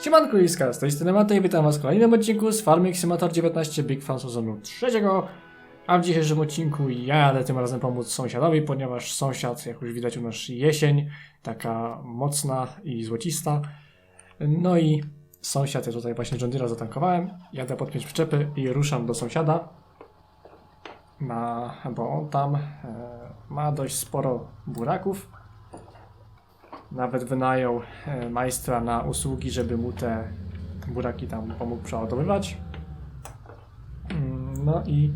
Siemanko Iska, z tej strony Matej witam was w kolejnym odcinku z Farming Simulator 19 Big Fan sezonu trzeciego. A w dzisiejszym odcinku ja jadę tym razem pomóc sąsiadowi, ponieważ sąsiad, jak już widać u nas jesień, taka mocna i złocista. No i sąsiad, ja tutaj właśnie John Deere'a zatankowałem, jadę podpiąć przyczepy i ruszam do sąsiada. Na, bo on tam e, ma dość sporo buraków. Nawet wynajął e, majstra na usługi, żeby mu te buraki tam pomógł przeładowywać. Mm, No i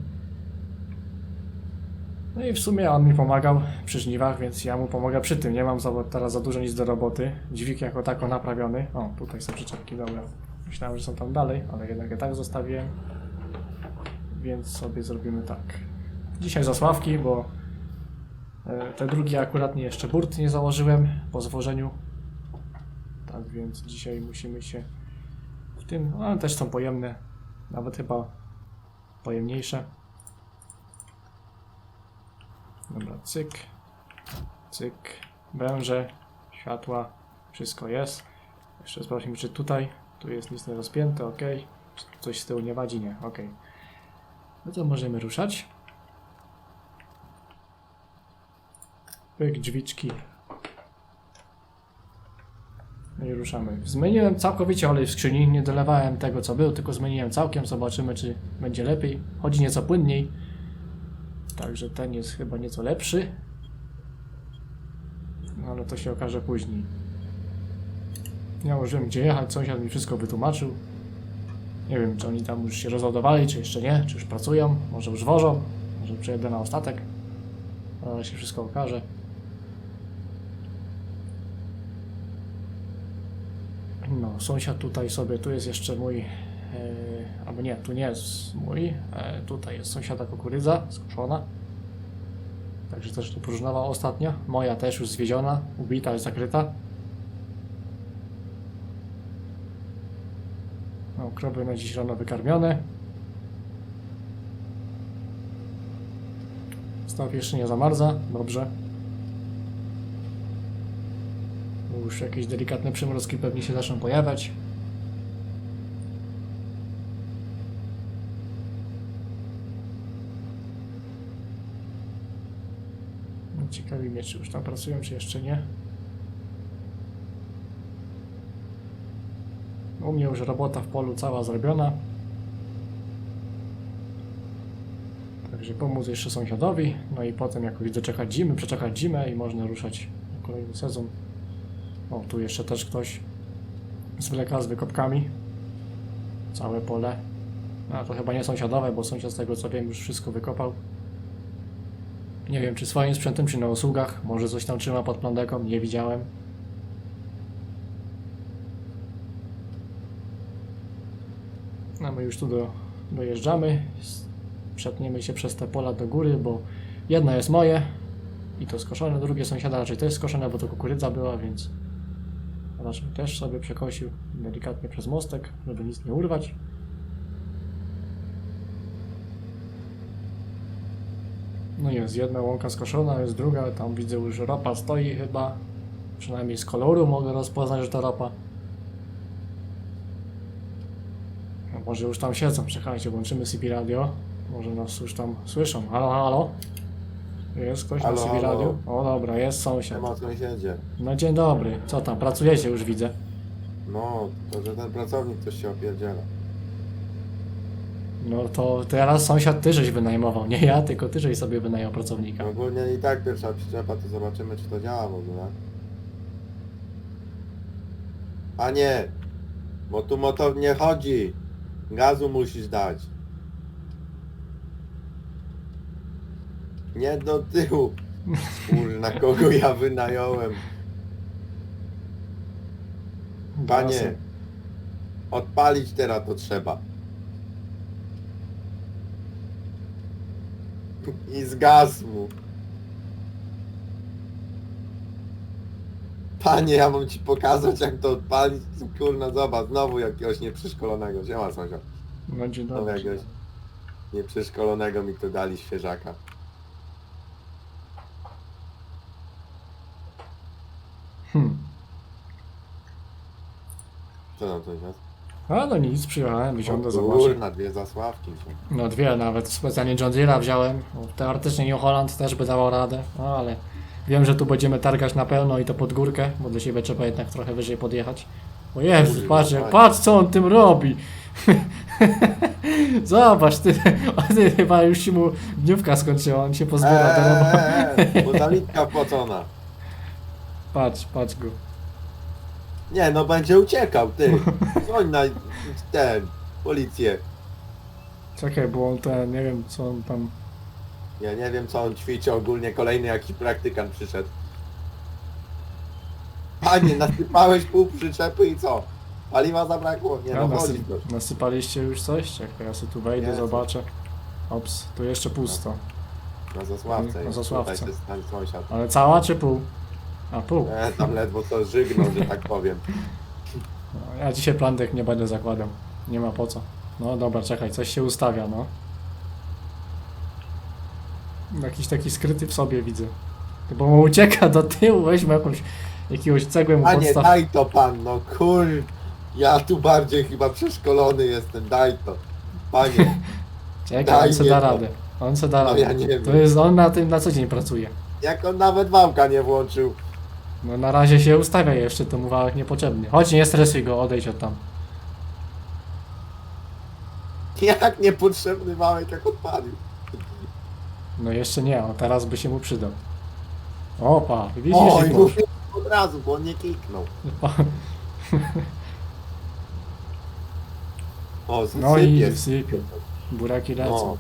no i w sumie on mi pomagał przy żniwach, więc ja mu pomogę przy tym. Nie mam za, teraz za dużo nic do roboty. Dźwig jako tako naprawiony. O, tutaj są przyczepki, dobra. Myślałem, że są tam dalej, ale jednak je tak zostawiłem. Więc sobie zrobimy tak. Dzisiaj zasławki, bo te drugie akurat nie jeszcze burt nie założyłem po zwożeniu. Tak więc dzisiaj musimy się w tym, no, one też są pojemne, nawet chyba pojemniejsze. Dobra, cyk, cyk, węże, światła, wszystko jest. Jeszcze sprawdźmy, czy tutaj, tu jest nic nie rozpięte, ok. Czy coś z tyłu nie wadzi, nie, ok. No to możemy ruszać. Pyk, drzwiczki. No i ruszamy. Zmieniłem całkowicie olej w skrzyni, nie dolewałem tego co był, tylko zmieniłem całkiem, zobaczymy czy będzie lepiej. Chodzi nieco płynniej. Także ten jest chyba nieco lepszy. No ale to się okaże później. Ja już wiem gdzie jechać, sąsiad mi wszystko wytłumaczył. Nie wiem czy oni tam już się rozładowali, czy jeszcze nie, czy już pracują, może już wożą, może przejadę na ostatek. Ale się wszystko okaże. No, sąsiad tutaj sobie, tu jest jeszcze mój, e, albo nie, tu nie jest mój, e, tutaj jest sąsiada kukurydza skoszona. Także też tu próżnowa ostatnio. Moja też już zwieziona, ubita, jest zakryta. No, na dziś rano wykarmione. Staw jeszcze nie zamarza, dobrze. Bo Już jakieś delikatne przymrozki pewnie się zaczną pojawiać. No, Ciekawi mnie, czy już tam pracują, czy jeszcze nie. U mnie już robota w polu cała zrobiona. Także pomóc jeszcze sąsiadowi, no i potem jakoś doczekać zimy, przeczekać zimę i można ruszać na kolejny sezon. O, tu jeszcze też ktoś zwleka z wykopkami. Całe pole. A to chyba nie sąsiadowe, bo sąsiad z tego co wiem już wszystko wykopał. Nie wiem czy swoim sprzętem, czy na usługach. Może coś tam trzyma pod plandeką, nie widziałem. A my już tu do, dojeżdżamy. Przetniemy się przez te pola do góry, bo jedno jest moje i to skoszone, drugie sąsiada raczej też skoszone, bo to kukurydza była, więc raczej też sobie przekosił delikatnie przez mostek, żeby nic nie urwać. No jest jedna łąka skoszona, jest druga, tam widzę już ropa stoi chyba. Przynajmniej z koloru mogę rozpoznać, że to ropa. Może już tam siedzą, czekajcie, włączymy CB radio. Może nas już tam słyszą. Halo, halo? Jest ktoś Halo, na halo. radiu? O dobra, jest sąsiad. Temat sąsiedzie. No dzień dobry, co tam, pracujecie już widzę. No, to że ten pracownik coś się opierdziela. No to teraz sąsiad ty żeś wynajmował, nie ja, tylko ty żeś sobie wynajął pracownika. No ogólnie i tak pierwsza przyczepa, to zobaczymy czy to działa w ogóle. A nie! Bo tu motor nie chodzi. Gazu musisz dać. Nie do tyłu. Kurna, kogo ja wynająłem. Panie, odpalić teraz to trzeba. I zgasł mu. Panie, ja mam ci pokazać jak to odpalić. Kurna, zobacz, znowu jakiegoś nieprzeszkolonego. Siema sąsiad. Znowu dobry. jakiegoś nieprzeszkolonego mi to dali świeżaka. Co tam sąsiad? A no nic, przyjechałem, wysiądę, O zobaczę. Kurna, dwie zasławki. No dwie nawet, specjalnie John Deere'a wziąłem. No, Teoretycznie New Holland też by dawał radę, no ale wiem, że tu będziemy targać na pełno i to pod górkę, bo do siebie trzeba jednak trochę wyżej podjechać. O Jezu, Kurwa, patrz, jak- fajnie. patrz co on tym robi! Zobacz, ty, ty chyba już się mu dniówka skończyła, on się pozbiera do roboty. Eee, bo zalitka wpłacona. Patrz, patrz go. Nie, no będzie uciekał, ty. Dzwoń na ten, policję. Czekaj, bo on ten, nie wiem co on tam... Ja nie wiem co on ćwiczy, ogólnie kolejny jakiś praktykant przyszedł. Panie, nasypałeś pół przyczepy i co? Paliwa zabrakło? Nie Ja, no, chodzi nasyp, nasypaliście już coś? Czekaj, ja sobie tu wejdę, Nie, zobaczę. Ops, tu jeszcze pusto. Na zasławce Na jest. zasławce. Tutaj jest ten sąsiad. Ale cała czy pół? A pół. E, tam ledwo co żygnął, że tak powiem. No, ja dzisiaj plandek nie będę zakładał. Nie ma po co. No dobra, czekaj, coś się ustawia, no. Jakiś taki skryty w sobie widzę. Bo mu ucieka do tyłu, weźmy jakąś, jakiegoś cegłę mu Panie, podstaw. daj to pan, no kur... Ja tu bardziej chyba przeszkolony jestem, daj to. Panie, Czekaj, daj on se da to. radę. On se da No radę. ja nie to wiem. jest, on na tym na co dzień pracuje. jak on nawet wałka nie włączył. No na razie się ustawia jeszcze, to mu wałek niepotrzebny. Chodź, nie stresuj go, odejdź od tam. Jak niepotrzebny wałek, jak odpalił. No jeszcze nie, o teraz by się mu przydał. Opa, widzisz? Oj, jak mówię od razu, bo on nie kliknął. O, No i sypie. sypie. Buraki lecą. No.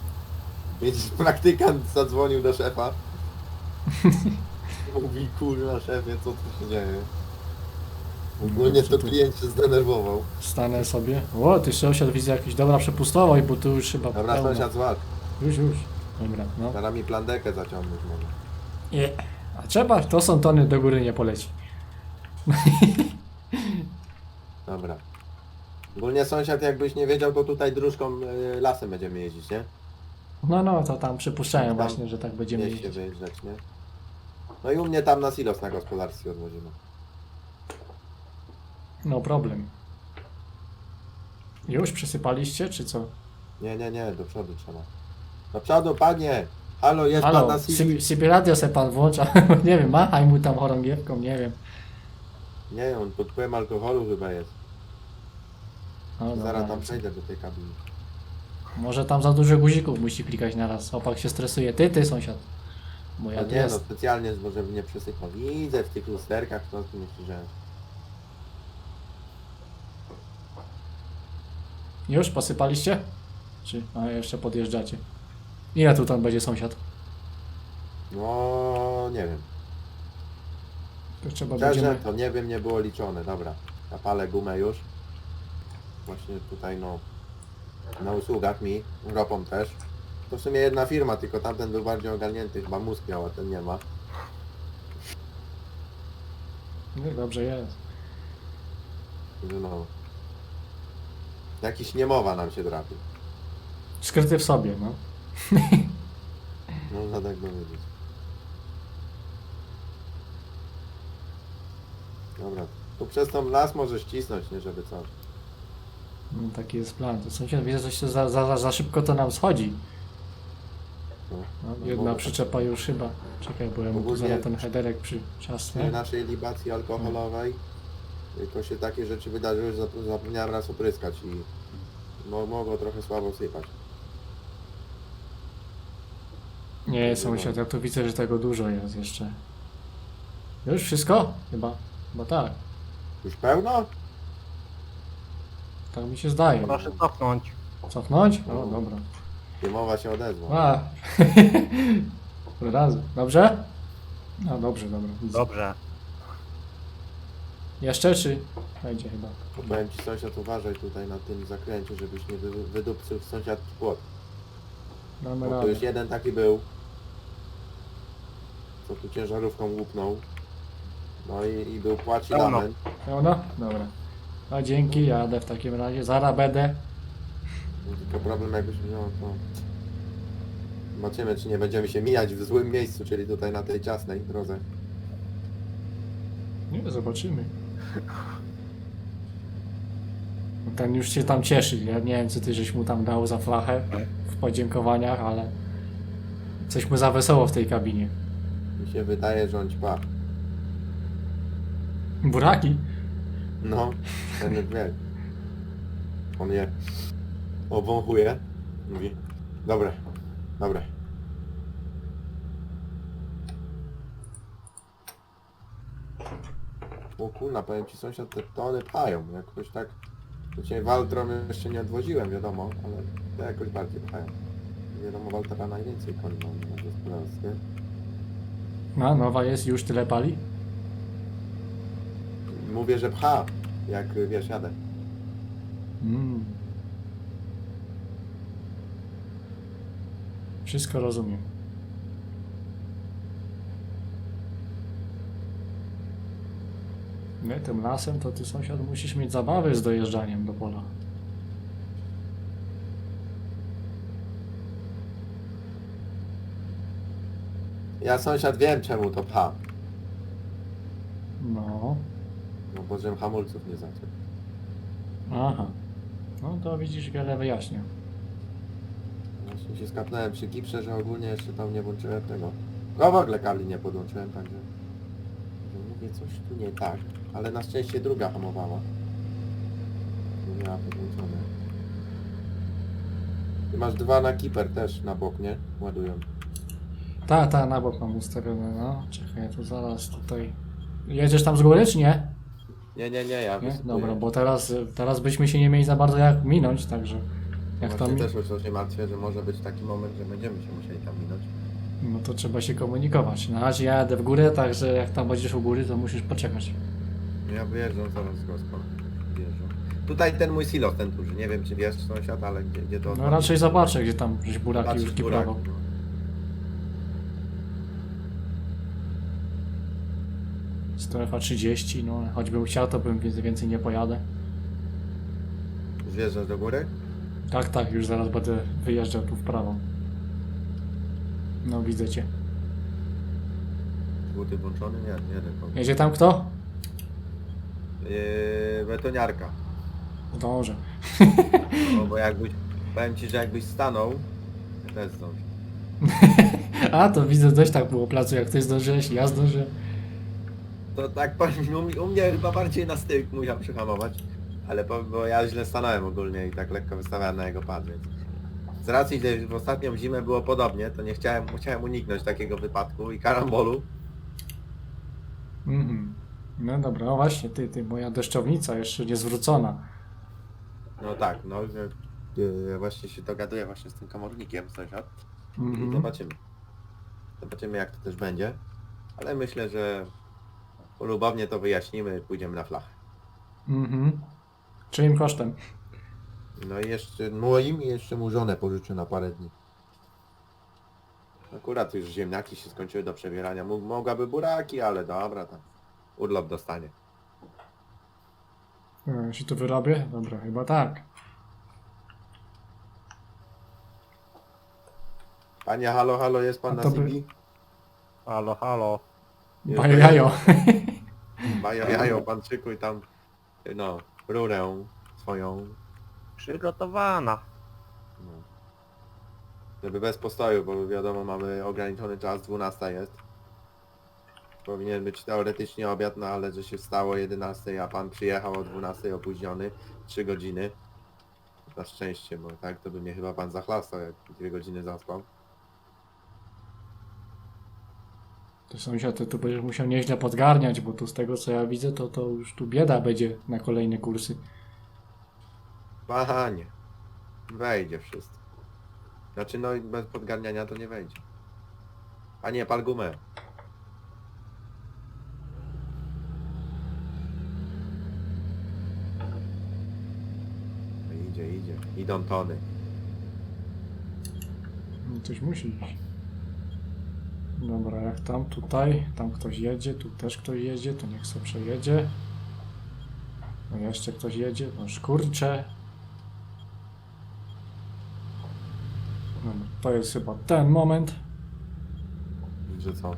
Widzisz, praktykant zadzwonił do szefa. Mówi, kurwa szefie, co tu się dzieje? Ogólnie to klient się zdenerwował. Stanę sobie. O, ty sąsiad widzę jakiś dobra przepustowa, bo tu już chyba Dobra, pełno. sąsiad złap. Już, już. Dobra, no. Teraz mi plandekę zaciągnąć może. Nie. A trzeba, to są tony do góry nie poleci. Dobra. Ogólnie sąsiad, jakbyś nie wiedział, to tutaj dróżką y, lasem będziemy jeździć, nie? No, no, to tam przypuszczałem Tam właśnie, że tak będziemy Mieście jeździć. wyjeżdżać, nie? No i u mnie tam na silos na gospodarstwie odwozimy. No problem. Już przysypaliście, czy co? Nie, nie, nie, do przodu trzeba. Do przodu, panie! Halo, jest pan Halo, na silos? Sybi- Sybi radio se pan włącza. nie wiem, machaj mu tam chorągiewką, nie wiem. Nie, on pod wpływem alkoholu chyba jest. No, dobra. Zaraz tam przejdę do tej kabiny. Może tam za dużo guzików musi klikać naraz. Opak się stresuje. Ty, ty sąsiad. Bo ja No tu nie no, jest. specjalnie, bo żeby nie przesypał. Widzę w tych lusterkach, to ty myślisz, że... Już posypaliście? Czy a jeszcze podjeżdżacie? Ile tu tam będzie sąsiad? No, nie wiem. To trzeba Szczerze, będziemy... to nie wiem, nie było liczone. Dobra, zapalę gumę już. Właśnie tutaj, no, na usługach mi, ropą też. To w sumie jedna firma, tylko tamten był bardziej ogarnięty, chyba mózg miał, a ten nie ma. No, dobrze jest. Także No. Jakiś niemowa nam się trafił. Skryty w sobie, no. Można tak powiedzieć. Dobra, tu przez tą las może ścisnąć, nie żeby co. no taki jest plan. To sąsiad wie, że się za, za, za, za szybko to nam schodzi. No. No, No, jedna bo- przyczepa już chyba. Czekaj, bo ja mu Ogólnie- zaraz ten headerek przy przy ciasnie. naszej libacji alkoholowej tylko się takie rzeczy wydarzyły, że zap- zapomniałem raz opryskać i mo mogło trochę słabo sypać. Nie, sąsiad, ja tu widzę, że tego dużo jest jeszcze. Już wszystko? Chyba. Chyba tak. Już pełno? Tak mi się zdaje. Proszę cofnąć. Cofnąć? O, dobra. Niemowa się odezwał. A. Od razu. Dobrze? No dobrze, dobra. widzę. Dobrze. Jeszcze czy? Będzie chyba. To powiem ci sąsiad uważaj tutaj na tym zakręcie, żebyś nie wy wydupcył w sąsiad płot. Mamy Bo tu radę. już jeden taki był. Co tu ciężarówką łupnął. No i, i był płacz i Pełno. lament. Pełno? Dobra. A dzięki, jadę w takim razie. Zaraz będę. No, Tylko problem jakbyś wziął to... Zobaczymy czy nie będziemy się mijać w złym miejscu, czyli tutaj na tej ciasnej drodze. Nie, zobaczymy. ten już się tam cieszy. Ja nie wiem, co ty żeś mu tam dał za flachę w podziękowaniach, ale coś mu za wesoło w tej kabinie. Mi się wydaje, że on ćpa. Buraki? No, ten wie. On je obwąchuje. Mówi, dobre, dobre. O kurna, powiem ci sąsiad, te tony pchają. Jakoś tak... Dzisiaj Waltrom jeszcze nie odwoziłem, wiadomo, ale to jakoś bardziej pchają. Wiadomo, Waltera najwięcej koni ma na gospodarstwie. No, nowa jest, już tyle pali? Mówię, że pcha, jak wiesz, jadę. Mm. Wszystko rozumiem. Nie, tym lasem to ty sąsiad musisz mieć zabawę z dojeżdżaniem do pola. Ja sąsiad wiem czemu to pcha. No, No bo żem hamulców nie zaczął. aha. No to widzisz, wiele wyjaśnia. Właśnie się skapnąłem przy giprze, że ogólnie jeszcze tam nie włączyłem tego. No w ogóle kabli nie podłączyłem, także... że Mówię, coś tu nie tak. Ale na szczęście druga hamowała. Nie miała podłączone. Ty masz dwa na kiper też na bok, nie? Ładują. Ta, ta, na bok mam ustawione, no. Czekaj, tu zaraz tutaj... Jedziesz tam z góry, czy nie? Nie, nie, nie, ja Nie? wysypuję. Dobra, bo teraz, teraz byśmy się nie mieli za bardzo jak minąć, także... Jak Właśnie tam... też to się martwię, że może być taki moment, że będziemy się musieli tam minąć. No to trzeba się komunikować. Na razie ja jadę w górę, także jak tam będziesz u góry, to musisz poczekać. Ja wyjeżdżam zaraz z gospą. Wyjeżdżam. Tutaj ten mój silos, ten duży. Nie wiem czy wiesz sąsiad, ale gdzie, gdzie to... No raczej zobaczę, gdzie tam gdzieś buraki Patrz, już burak, kiprawo. no. Strefa 30, no choćbym chciał, to bym więcej, więcej nie pojadę. Zjeżdżasz do góry? Tak, tak, już zaraz będę wyjeżdżał tu w prawo. No widzę cię. Buty włączone? Nie, nie tylko. Jedzie tam kto? Yy, betoniarka. Dążę. No bo jakbyś... Powiem ci, że jakbyś stanął... Ja też zdążę. A, to widzę, dość tak było placu, jak ty zdążyłeś, ja zdążyłem. To tak powiem, u, mnie- u mnie chyba bardziej na styk musiał przyhamować. Ale po, bo ja źle stanąłem ogólnie i tak lekko wystawiałem na jego pad, więc... Z racji, że w ostatnią zimę było podobnie, to nie chciałem, chciałem uniknąć takiego wypadku i karambolu. Mhm. No dobra, no właśnie, ty, ty, moja deszczownica jeszcze nie zwrócona. No tak, no yy, właśnie się dogaduję właśnie z tym komornikiem sąsiad i Mhm. zobaczymy. Zobaczymy jak to też będzie, ale myślę, że polubownie to wyjaśnimy, pójdziemy na flachę. Mhm. Czyim kosztem? No i jeszcze moim i jeszcze mu żonę pożyczę na parę dni. Akurat już ziemniaki się skończyły do przebierania. Mógł, mogłaby buraki, ale dobra, tam urlop dostanie. Ja się tu wyrobię? Dobra, chyba tak. Panie, halo, halo, jest pan A na to by- CB? Halo, halo. Jest Bajo jajo. Bajo, jajo, pan szykuj tam, no, rurę swoją, Przygotowana. no. Żeby bez postoju, bo wiadomo, mamy ograniczony czas, 12 jest. Powinien być teoretycznie obiad, no ale że się stało o 11, a pan przyjechał o 12 opóźniony, 3 godziny. Na szczęście, bo tak to by mnie chyba pan zachlastał, jak 2 godziny zaspał. To sąsiad, ty tu będziesz musiał nieźle podgarniać, bo tu z tego co ja widzę, to, to już tu bieda będzie na kolejne kursy. Panie, wejdzie wszystko. Znaczy no i bez podgarniania to nie wejdzie. A nie, pal gumę. Idzie, idzie. Idą tony. No Coś musi iść. Dobra, jak tam, tutaj, tam ktoś jedzie, tu też ktoś jedzie, to niech sobie przejedzie. No jeszcze ktoś jedzie, no szkurcze. Dobra, to jest chyba ten moment, Że co?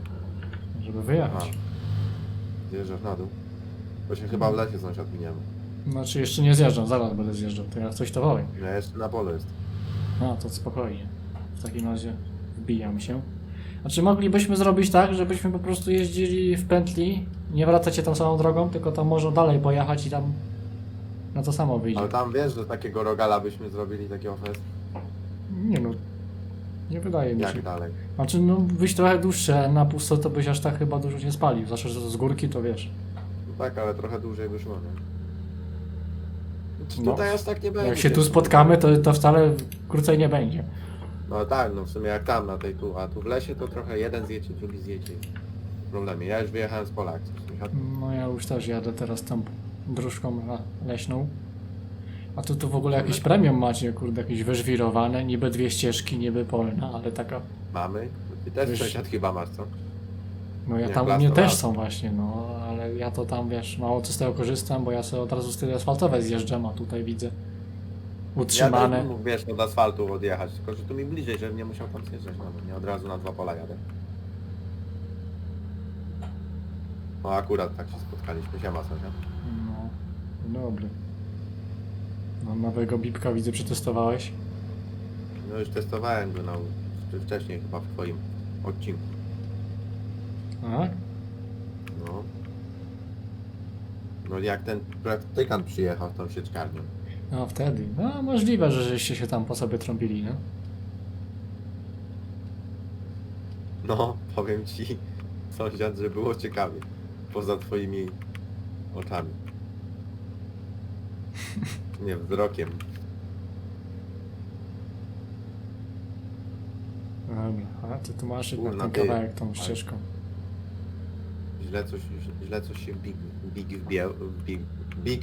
żeby wyjechać. Zjeżdżasz na dół. Bo się chyba w lesie sąsiad miniemy. Znaczy jeszcze nie zjeżdżam, zaraz będę zjeżdżał. To jak coś to wołaj. Ja jeszcze na polu jest. No to spokojnie. W takim razie wbijam się. Znaczy moglibyśmy zrobić tak, żebyśmy po prostu jeździli w pętli, nie wracać się tą samą drogą, tylko tam może dalej pojechać i tam na to samo wyjdzie. Ale tam wiesz, że takiego rogala byśmy zrobili, takiego fest. Nie no, nie wydaje mi się. Jak dalej? Znaczy no wyjść trochę dłuższe na pusto, to byś aż tak chyba dużo nie spalił. Zawsze, że to z górki to wiesz. No tak, ale trochę dłużej wyszło, nie? Czy No. Tutaj aż tak nie będzie. Jak się tu spotkamy, to, to wcale krócej nie będzie. No tak, no w sumie jak tam na tej tu, a tu w lesie to trochę jeden zjecie, drugi zjecie. Problemie. Ja już wyjechałem z pola, słychać. No ja już też jadę teraz tą dróżką leśną. A tu, tu w ogóle jakieś premium macie, kurde, jakieś wyżwirowane, niby dwie ścieżki, niby polna, ale taka... Mamy? Ty też Wiesz- sąsiad chyba masz, co? No ja Nie, tam u mnie też są właśnie, no, ale ja to tam, wiesz, mało co z tego korzystam, bo ja sobie od razu z tej asfaltowej zjeżdżam, a tutaj widzę Ja utrzymane. też mógł, wiesz, od asfaltu odjechać, tylko że tu mi bliżej, żebym nie musiał tam zjeżdżać, no bo nie od razu na dwa pola jadę. No akurat tak się spotkaliśmy, siema sąsiad. No, dobry. No, nowego bipka widzę, przetestowałeś. No już testowałem go na, czy wcześniej chyba w twoim odcinku. A? No. No jak ten praktykant przyjechał tą sieczkarnią. No wtedy. No możliwe, że żeście się tam po sobie trąbili, no. No, powiem ci, sąsiad, że było ciekawie. Poza twoimi oczami. Nie, wzrokiem. Dobra, a ty tu masz jednak Kurna, ten ty. kawałek tą ścieżką. Źle coś, źle coś się big, big wbił, big, big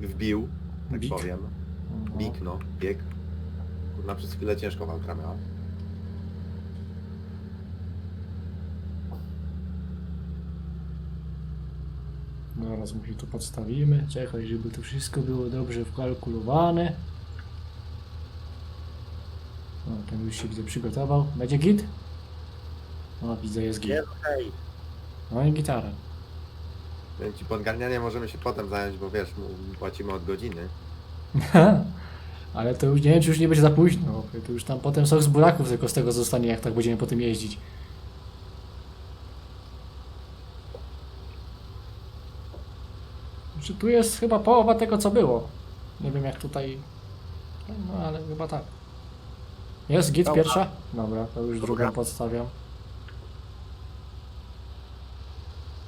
wbił, tak Big? powiem. No. Big, no, bieg. Kurna, przez chwilę ciężko walka miała. Zaraz mu się tu podstawimy. Czekaj, żeby to wszystko było dobrze wkalkulowane. O, ten już się widzę przygotował. Będzie git? O, widzę, jest git. Hej. No i gitara. Powiem ci, podgarnianie możemy się potem zająć, bo wiesz, mu- płacimy od godziny. Ale to już nie wiem, czy już nie będzie za późno. To już tam potem sok z buraków tylko z tego zostanie, jak tak będziemy po tym jeździć. Czy tu jest chyba połowa tego, co było? Nie wiem, jak tutaj. No, ale chyba tak. Jest git Dobra. pierwsza? Dobra, to już drugą podstawiam.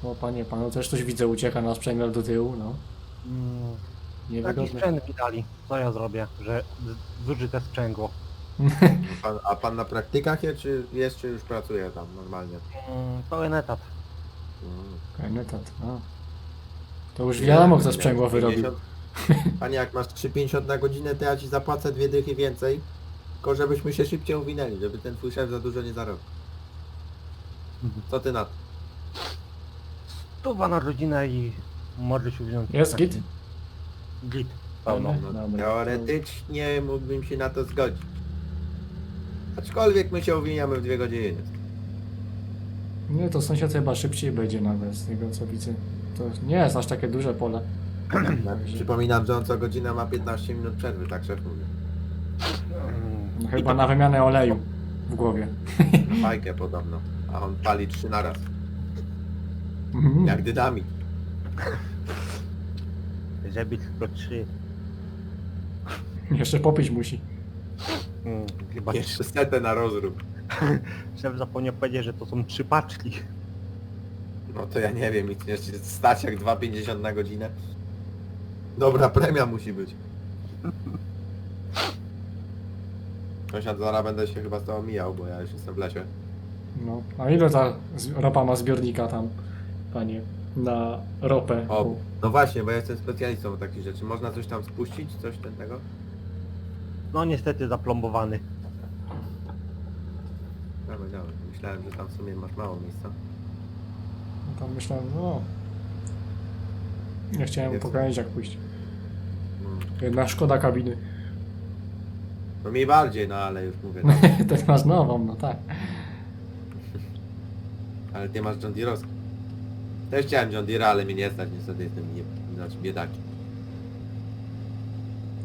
O panie, panu też coś widzę, ucieka na sprzęgel do tyłu, no. Mm, taki Niewygodne. sprzęt mi dali. Co ja zrobię, że z- zużyte sprzęgło. Pan, a pan na praktykach jest, czy jest, czy już pracuje tam normalnie? Mm, pełen etat. Mm. Kajnetat, no. To już wiadomo, kto Nie, sprzęgło wyrobił. 50. Panie, jak masz 3,50 na godzinę, to ja ci zapłacę dwie dychy więcej. Tylko żebyśmy się szybciej uwinęli, żeby ten twój szef za dużo nie zarobił. Co ty na to? Stuwa na rodzinę i może się wziąć. Jest taki git? Git. Pełno. Dobra. No, Dobra. teoretycznie mógłbym się na to zgodzić. Aczkolwiek my się uwiniamy w dwie godziny. Nie, to sąsiad chyba szybciej będzie nawet z tego co widzę. To nie jest aż takie duże pole. Przypominam, że on co godzinę ma 15 minut przerwy, tak szef mówi. Chyba na wymianę oleju w głowie. Fajkę podobno. A on pali trzy naraz. Mhm. Jak dynamit. Żeby tylko trzy. Jeszcze popić musi. Mm, chyba Jeszcze setę na rozrób. szef zapomniał powiedzieć, że to są trzy paczki. No to ja nie wiem, i jeszcze stać jak 2,50 na godzinę. Dobra premia musi być. Sąsiad, zaraz będę się chyba z tobą mijał, bo ja już jestem w lesie. No. A ile ta z- ropa ma zbiornika tam, panie? Na ropę. O, no właśnie, bo ja jestem specjalistą od takich rzeczy. Można coś tam spuścić? Coś ten tego? No niestety zaplombowany. Dawaj, dawaj. Myślałem, że tam w sumie masz mało miejsca. no Tam myślałem, no. Nie chciałem Jest. pokazać jak pójść. Mm. Jedna szkoda kabiny. No mi bardziej, no ale już mówię. No. Ten masz nową, no tak. Ale ty masz John Deere'owski. Też chciałem John Deere, ale mnie nie stać, niestety jestem nie, znaczy biedakiem.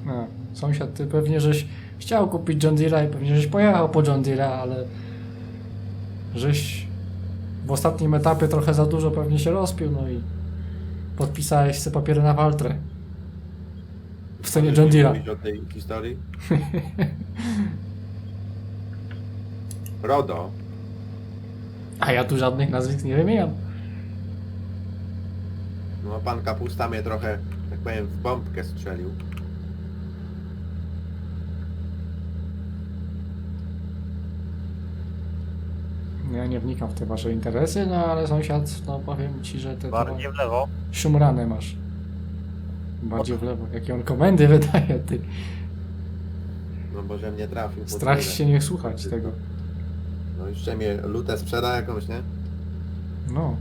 No, sąsiad, ty pewnie żeś chciał kupić John Deere'a i pewnie żeś pojechał po John Deere'a, ale żeś w ostatnim etapie trochę za dużo pewnie się rozpił, no i podpisałeś sobie papiery na Waltrę. W cenie John Deere'a. mówić o tej historii? RODO. A ja tu żadnych nazwisk nie wymieniam. No pan Kapusta mnie trochę, tak powiem, w bombkę strzelił. Ja nie wnikam w te wasze interesy, no ale sąsiad, no powiem ci, że te Bardziej w lewo. szumrane masz. Bardziej w lewo. Jakie on komendy wydaje, ty. No bo że mnie trafił. Strach się nie słuchać tego. No jeszcze mnie lutę sprzeda jakąś, nie? No.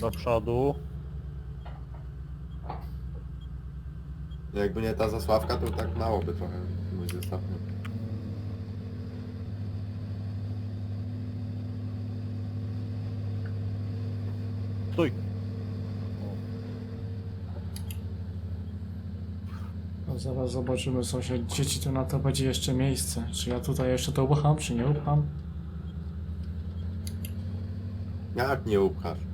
Do przodu. Jakby nie ta zasławka, to tak mało by trochę mój zestaw. Stój. No zaraz zobaczymy, sąsiad, dzieci to na to będzie jeszcze miejsce. Czy ja tutaj jeszcze to upcham, czy nie upcham? Jak nie upchasz?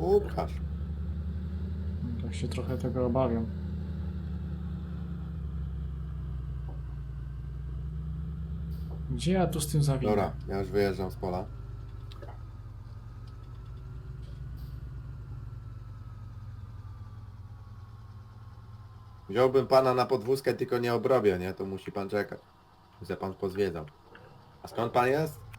Upchasz. Tak się trochę tego obawiam. Gdzie ja tu z tym zawinę? Dobra, ja już wyjeżdżam z pola. Wziąłbym pana na podwózkę, tylko nie obrobię, nie? To musi pan czekać. Że pan pozwiedzał. A skąd pan jest?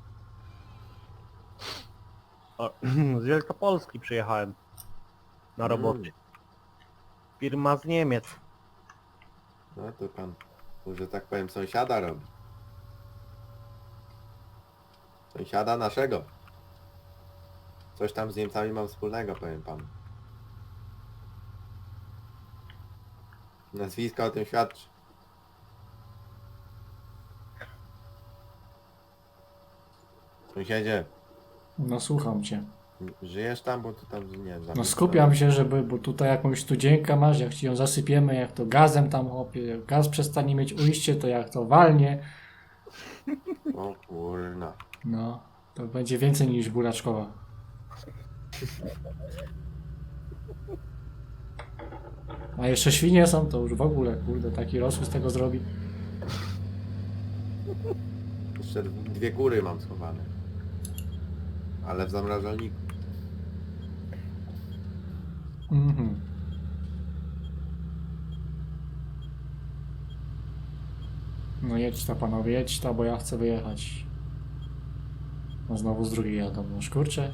O, z Wielkopolski przyjechałem. Na roboty. Mm. Firma z Niemiec. No to pan, że tak powiem, sąsiada robi. Sąsiada naszego. Coś tam z Niemcami mam wspólnego, powiem panu. Nazwisko o tym świadczy. Sąsiedzie, No słucham cię. żyjesz tam, bo tu tam nie wiem. No skupiam się, żeby, bo tutaj jakąś studzienkę masz, jak ci ją zasypiemy, jak to gazem tam chłopie, jak gaz przestanie mieć ujście, to jak to walnie, O kurna. no, to będzie więcej niż buraczkowa. A jeszcze świnie są, to już w ogóle, kurde, taki rosół z tego zrobi. Jeszcze dwie kury mam schowane. Ale w zamrażalniku. Mhm. No jedź ta panowie, jedź ta, bo ja chcę wyjechać. No znowu z drugiej jadą, no szkurcze.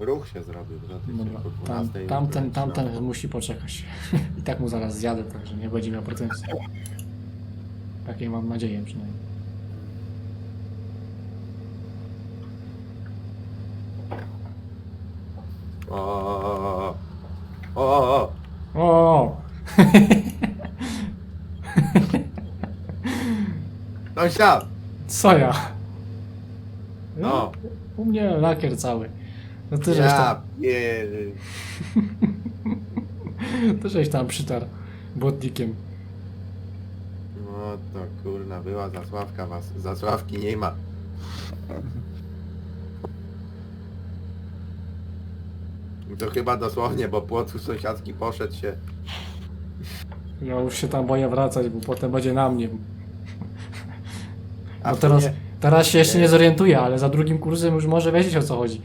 Ruch się zrobił, że ty Dobra, się po tam, 12 tamten, już tamten no. musi poczekać. I tak mu zaraz zjadę, także nie będzie miał pretensji. Takiej mam nadzieję przynajmniej. O, o, o, o, o, o. O! Sąsiad! Co ja? No, U mnie lakier cały. No ty żeś ja tam, pier... ty żeś tam przytarł błotnikiem. No to kurna, była Zasławka, was, Zasławki nie ma. To chyba dosłownie, bo płot sąsiadzki poszedł się. Ja już się tam boję wracać, bo potem będzie na mnie. A No teraz, sumie teraz się jeszcze nie. nie zorientuję, ale za drugim kursem już może wiedzieć o co chodzi.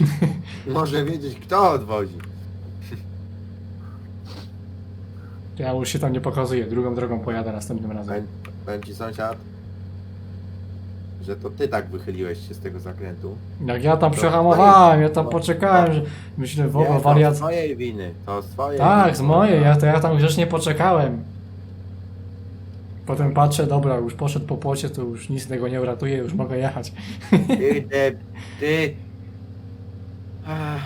może wiedzieć kto odwozi. Ja już się tam nie pokazuję, drugą drogą pojadę następnym razem. Powiem, powiem ci sąsiad, że to ty tak wychyliłeś się z tego zakrętu. Jak ja tam To przehamowałem, ja tam to- poczekałem, że myślę, Nie, woła to wariat. z mojej winy, to z twojej Tak, winy. z mojej, ja, to ja tam grzecznie poczekałem. Potem patrzę, dobra, już poszedł po płocie, to już nic tego nie uratuje, już mogę jechać. Ty, ty, ty. Ach.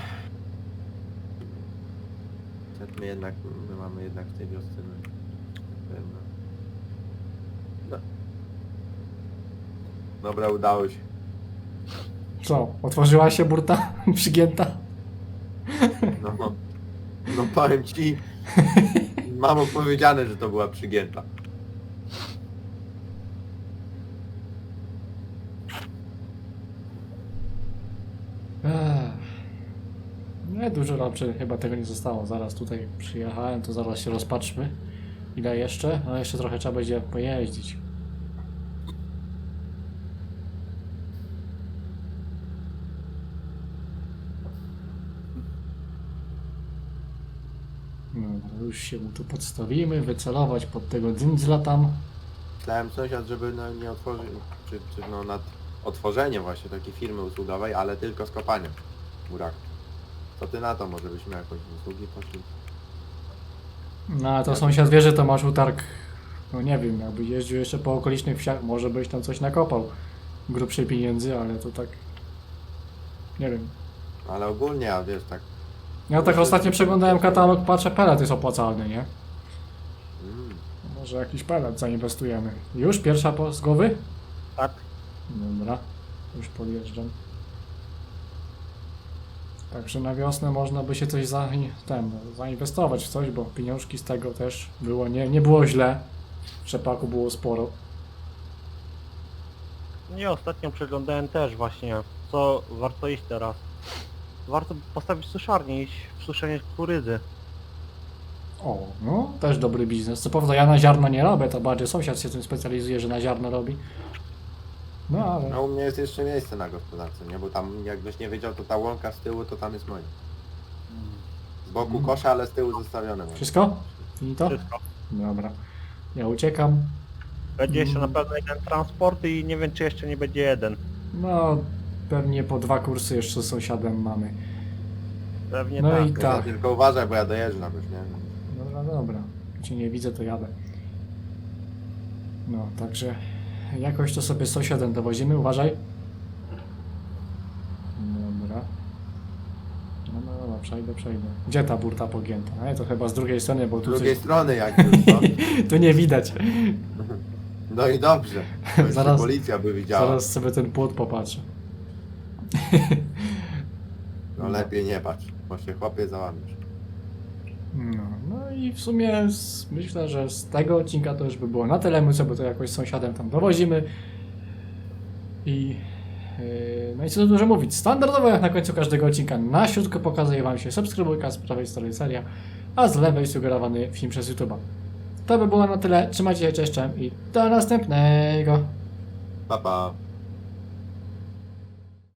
Jednak, my mamy jednak w tej wiosce no, pewno. No. Dobra, udało się. Co, otworzyła się burta przygięta? No, no powiem ci, mam powiedziane, że to była przygięta. Ech. Nie, dużo raczej chyba tego nie zostało. Zaraz tutaj przyjechałem, to zaraz się rozpatrzmy. Ile jeszcze? No jeszcze trochę trzeba będzie pojeździć. No, już się mu tu podstawimy, wycelować pod tego dyndzla tam. Myślałem sąsiad, żeby no, nie otworzyć, czy, czy no nad otworzeniem właśnie takiej firmy usługowej, ale tylko z kopaniem buraku. Co ty na to? Może byśmy jakąś usługi poszli? No ale to sąsiad wie, że to masz utarg. No nie wiem, jakby jeździł jeszcze po okolicznych wsiach, może byś tam coś nakopał. Grubszej pieniędzy, ale to tak. Nie wiem. Ale ogólnie, ja wiesz, tak... Ja tak ostatnio przeglądałem katalog, patrzę, pelet jest opłacalny, nie? Może jakiś pelet zainwestujemy. Już pierwsza po, z głowy? Tak? Dobra, już podjeżdżam. Także na wiosnę można by się coś za, ten, zainwestować w coś, bo pieniążki z tego też było, nie, nie było źle. W Szepaku było sporo. Nie, ostatnio przeglądałem też właśnie, co warto iść teraz. Warto postawić suszarnię, iść w suszenie kukurydzy. O, no, też dobry biznes. Co prawda ja na ziarno nie robię, to bardziej sąsiad się tym specjalizuje, że na ziarno robi. No ale... No u mnie jest jeszcze miejsce na gospodarce, nie? Bo tam jakbyś nie wiedział, to ta łąka z tyłu, to tam jest moje. Z boku Mhm. kosza, ale z tyłu zostawione. moje. Wszystko? Finito? Wszystko. Dobra. Ja uciekam. Będzie jeszcze na Mm. pewno jeden transport i nie wiem czy jeszcze nie będzie jeden. No, pewnie po dwa kursy jeszcze z sąsiadem mamy. Pewnie No tak. i- Tylko- Tak. Tylko uważaj, bo ja dojeżdżam już, nie? Dobra, dobra. Cię nie widzę, to jadę. No, także jakoś to sobie z sąsiadem dowozimy, uważaj. Dobra. No, no, dobra, przejdę, przejdę. Gdzie ta burta pogięta? Nie, to chyba z drugiej strony, bo Z tu drugiej coś... strony jak już, no. Tu nie widać. No i dobrze. To jeszcze Zaraz- policja by widziała. Zaraz sobie ten płot popatrzę. No lepiej nie patrz, bo się chłopie załamiesz. No, no i w sumie z, myślę, że z tego odcinka to już by było na tyle. My sobie to jakoś z sąsiadem tam dowozimy. I yy, no i co tu dużo mówić. Standardowo jak na końcu każdego odcinka na środku pokazuje Wam się subskrybujka, z prawej strony seria, a z lewej sugerowany film przez YouTube'a. To by było na tyle. Trzymajcie się, cześć cześć i do następnego. Pa pa.